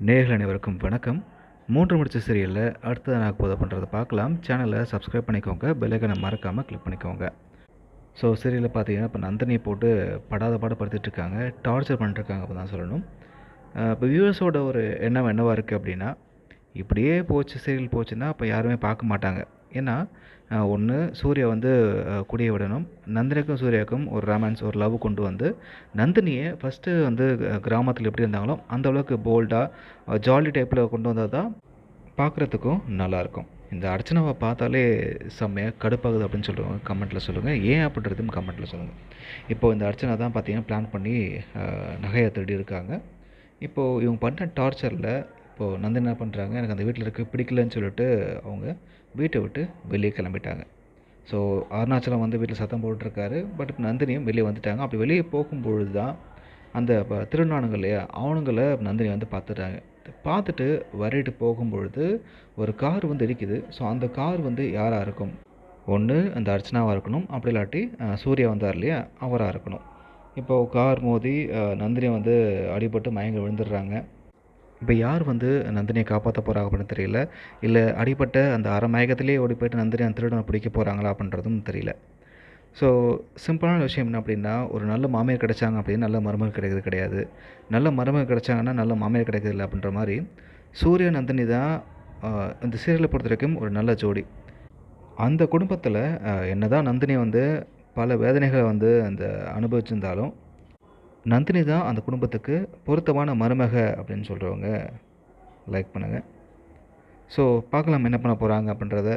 நேர்கள் அனைவருக்கும் வணக்கம். மூன்று முடிச்ச சீரியலில் அடுத்ததாக நான் போதை பண்ணுறதை பார்க்கலாம். சேனலை சப்ஸ்கிரைப் பண்ணிக்கோங்க. பெல்லைக்கனை மறக்காமல் கிளிக் பண்ணிக்கோங்க. ஸோ சீரியலில் பார்த்தீங்கன்னா இப்போ நந்தினியை போட்டு படாத பாடுபடுத்திட்டு இருக்காங்க. டார்ச்சர் பண்ணிட்டுருக்காங்க அப்போ தான் சொல்லணும் இப்போ வியூவர்ஸோட ஒரு எண்ணம் என்னவாக இருக்குது அப்படின்னா இப்படியே போச்சு சீரியல் போச்சுன்னா அப்போ யாருமே பார்க்க மாட்டாங்க. ஏன்னா ஒன்று சூர்யா வந்து அஹ், குடிய விடணும். நந்தினிக்கும் சூர்யாவுக்கும் ஒரு ரொமான்ஸ் ஒரு லவ் கொண்டு வந்து நந்தினியை ஃபஸ்ட்டு வந்து கிராமத்தில் எப்படி இருந்தாங்களோ அந்த அளவுக்கு போல்டாக ஜாலி டைப்பில் கொண்டு வந்தால் தான் பார்க்குறதுக்கும் நல்லாயிருக்கும். இந்த அர்ச்சனாவை பார்த்தாலே செம்மையாக கடுப்பாகுது அப்படின்னு சொல்லுவாங்க கமெண்ட்டில் சொல்லுங்கள் ஏன் அப்படின்றதும் கமெண்ட்டில் சொல்லுங்கள் இப்போது இந்த அர்ச்சனா தான் பார்த்தீங்கன்னா பிளான் பண்ணி நகையை திருடி இருக்காங்க. இப்போது இவங்க பண்ண டார்ச்சரில் இப்போது நந்தினி என்ன பண்ணுறாங்க எனக்கு அந்த வீட்டில் இருக்க பிடிக்கலன்னு சொல்லிட்டு அவங்க வீட்டை விட்டு வெளியே கிளம்பிட்டாங்க. ஸோ அருணாச்சலம் வந்து வீட்டில் சத்தம் போட்டுருக்காரு. பட் நந்தினியும் வெளியே வந்துட்டாங்க. அப்படி வெளியே போகும்பொழுது தான் அந்த ப- திருநானுங்க இல்லையா? அவனுங்களை நந்தினி வந்து பார்த்துட்டாங்க. பார்த்துட்டு வரையிட்டு போகும்பொழுது ஒரு கார் வந்து இருக்குது ஸோ அந்த கார் வந்து யாராக இருக்கும் ஒன்று அந்த அர்ச்சனாவாக இருக்கணும். அப்படி இல்லாட்டி சூர்யா வந்தார் இல்லையா? அவராக இருக்கணும். இப்போது கார் மோதி நந்தினி வந்து அடிபட்டு மயங்கி விழுந்துடுறாங்க. இப்போ யார் வந்து நந்தினியை காப்பாற்ற போகிறாங்க அப்படின்னு தெரியல. இல்லை அடிப்பட்ட அந்த அரை மயக்கத்திலே ஓடி போயிட்டு நந்தினி அந்த திருடனை பிடிக்க போகிறாங்களா அப்படின்றதும் தெரியல. ஸோ சிம்பிளான விஷயம் என்ன அப்படின்னா ஒரு நல்ல மாமியார் கிடைச்சாங்க அப்படின்னு நல்ல மருமகள் கிடைக்கிறது கிடையாது. நல்ல மருமகள் கிடைச்சாங்கன்னா நல்ல மாமியார் கிடைக்கிறது இல்லை அப்படின்ற மாதிரி சூரிய நந்தினி தான் இந்த சீரியலை பொறுத்த வரைக்கும் ஒரு நல்ல ஜோடி. அந்த குடும்பத்தில் என்ன தான் நந்தினி வந்து பல வேதனைகளை வந்து அந்த அனுபவிச்சிருந்தாலும் நந்தினி தான் அந்த குடும்பத்துக்கு பொருத்தமான மருமக அப்படின்னு சொல்கிறவங்க லைக் பண்ணுங்கள் ஸோ பார்க்கலாம் என்ன பண்ண போகிறாங்க அப்படின்றத.